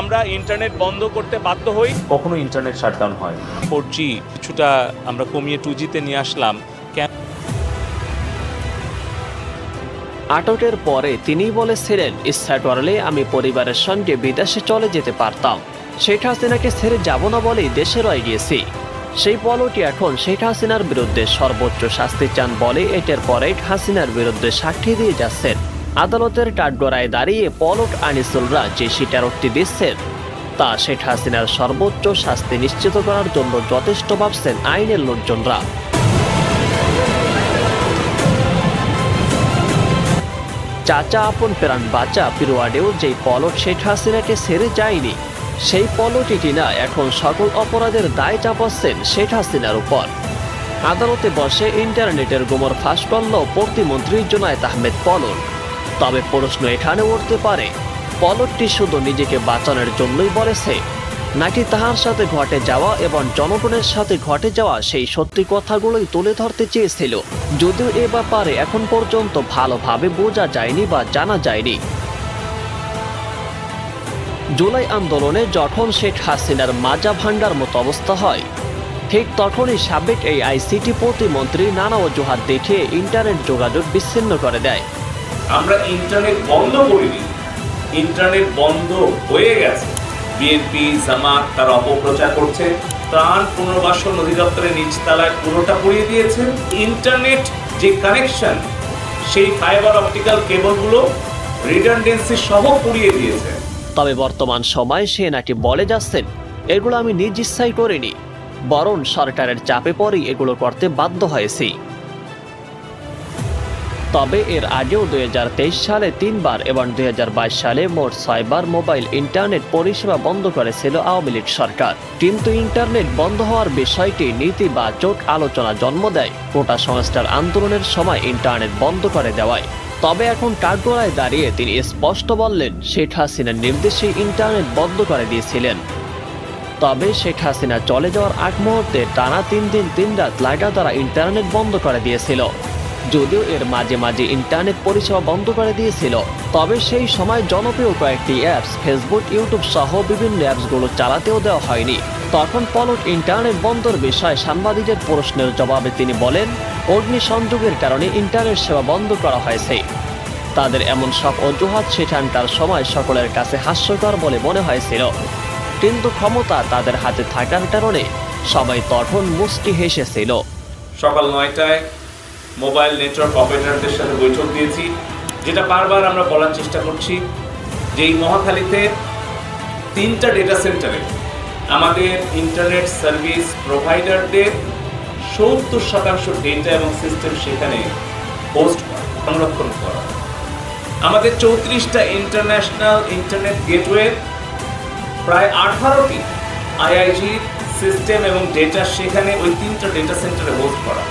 আমরা ইন্টারনেট বন্ধ করতে বাধ্য হই। কখনো ইন্টারনেট শাটডাউন হয়। ফোর জি কিছুটা আমরা কমিয়ে টু জিতে নিয়ে আসলাম। আটকের পরে তিনিই বলেছিলেন ইচ্ছা করলে আমি পরিবারের সঙ্গে বিদেশে চলে যেতে পারতাম। শেখ হাসিনাকে ছেড়ে যাব না বলেই দেশে রয়ে গিয়েছি। সেই পলটি এখন শেখ হাসিনার বিরুদ্ধে সর্বোচ্চ শাস্তি চান বলে এটার পরে হাসিনার বিরুদ্ধে সাক্ষী দিয়ে যাচ্ছেন। আদালতের কাঠগড়ায় দাঁড়িয়ে পলট আনিসুলরা যে স্বীকারোক্তি দিচ্ছেন, তা শেখ হাসিনার সর্বোচ্চ শাস্তি নিশ্চিত করার জন্য যথেষ্ট ভাবছেন আইনের লোকজনরা। চাচা আপন প্রাণ বাঁচা পিরোয়াডেও যেই পলট শেখ হাসিনাকে ছেড়ে যায়নি, সেই পলটি কিনা এখন সকল অপরাধের দায় চাপাচ্ছেন শেখ হাসিনার উপর। আদালতে বসে ইন্টারনেটের গোমর ফাঁস করল প্রতিমন্ত্রী জোনায়েত আহমেদ পলট তবে প্রশ্ন এখানে উঠতে পারে। পলটটি শুধু নিজেকে বাঁচানোর জন্যই বলেছে, নাকি তাহার সাথে ঘটে যাওয়া এবং জনগণের সাথে ঘটে যাওয়া সেই সত্যি কথাগুলোই তুলে ধরতে চেয়েছিল। যদিও এ ব্যাপারে এখন পর্যন্ত ভালোভাবে বোঝা যায়নি বা জানা যায়নি। জুলাই আন্দোলনে যখন শেখ হাসিনার মাজা ভাণ্ডার মতো অবস্থা হয়, ঠিক তখনই সাবেক এই আইসিটি প্রতিমন্ত্রী নানা অজুহাত দেখিয়ে ইন্টারনেট যোগাযোগ বিচ্ছিন্ন করে দেয়। আমরা ইন্টারনেট বন্ধ করিনি। ইন্টারনেট বন্ধ হয়ে গেছে। বিএনপি জামাত তার অপপ্রচার করছে। ত্রাণ পুনর্বাসন অধিদপ্তরের নিচতলায় পুরোটা পুড়িয়ে দিয়েছে। ইন্টারনেট যে কানেকশন সেই ফাইবার অপটিক্যাল কেবলগুলো রিডান্ডেন্সি সহ পুড়িয়ে দিয়েছে। তবে বর্তমান সময়ে সে নাকি বলে যাচ্ছেন, এগুলো আমি নিজ ইচ্ছাই করিনি। বরং সরকারের চাপে পরেই এগুলো করতে বাধ্য হয়েছি। তবে এর আগেও দুই হাজার তেইশ সালে তিনবার এবং দুই হাজার বাইশ সালে মোট ছয়বার মোবাইল ইন্টারনেট পরিষেবা বন্ধ করেছিল আওয়ামী লীগ সরকার। কিন্তু ইন্টারনেট বন্ধ হওয়ার বিষয়টি নীতিবাচক আলোচনা জন্ম দেয়। কোটা সংস্কার আন্দোলনের সময় ইন্টারনেট বন্ধ করে দেওয়ায়। তবে এখন কাঠগড়ায় দাঁড়িয়ে তিনি স্পষ্ট বললেন, শেখ হাসিনার নির্দেশে ইন্টারনেট বন্ধ করে দিয়েছিলেন। তবে শেখ হাসিনা চলে যাওয়ার আগ মুহূর্তে টানা তিন দিন তিন রাত লাগাতার ইন্টারনেট বন্ধ করে দিয়েছিল। যদিও এর মাঝে মাঝে ইন্টারনেট পরিষেবা বন্ধ করে দিয়েছিল, তবে সেই সময় জনপ্রিয় কয়েকটি অ্যাপস ফেসবুক ইউটিউব সহ বিভিন্ন অ্যাপসগুলো চালাতেও দেওয়া হয়নি। তখন পলক ইন্টারনেট বন্ধের বিষয়ে সাংবাদিকের প্রশ্নের জবাবে তিনি বলেন অগ্নি সংযোগের কারণে ইন্টারনেট সেবা বন্ধ করা হয়েছে। তাদের এমন সব অজুহাত সেখানকার সময় সকলের কাছে হাস্যকর বলে মনে হয়েছিল। কিন্তু ক্ষমতা তাদের হাতে থাকার কারণে সবাই তখন মুষ্টি হেসেছিল। সকাল নয়টায় মোবাইল নেটওয়ার্ক অপারেটরদের সাথে বৈঠক দিয়েছি, যেটা বারবার আমরা বলার চেষ্টা করছি যে এই মহাখালীতে তিনটা ডেটা সেন্টারে আমাদের ইন্টারনেট সার্ভিস প্রোভাইডারদের সত্তর শতাংশ ডেটা এবং সিস্টেম সেখানে হোস্ট সংরক্ষণ করা। আমাদের চৌত্রিশটা ইন্টারন্যাশনাল ইন্টারনেট গেটওয়ে প্রায় আঠারোটি আইআইজি সিস্টেম এবং ডেটা সেখানে ওই তিনটা ডেটা সেন্টারে হোস্ট করা।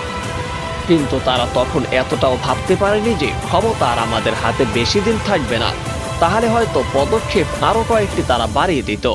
কিন্তু তারা তখন এতটাও ভাবতে পারেনি যে ক্ষমতা আর আমাদের হাতে বেশি দিন থাকবে না। তাহলে হয়তো পদক্ষেপ আরও কয়েকটি তারা বাড়িয়ে দিত।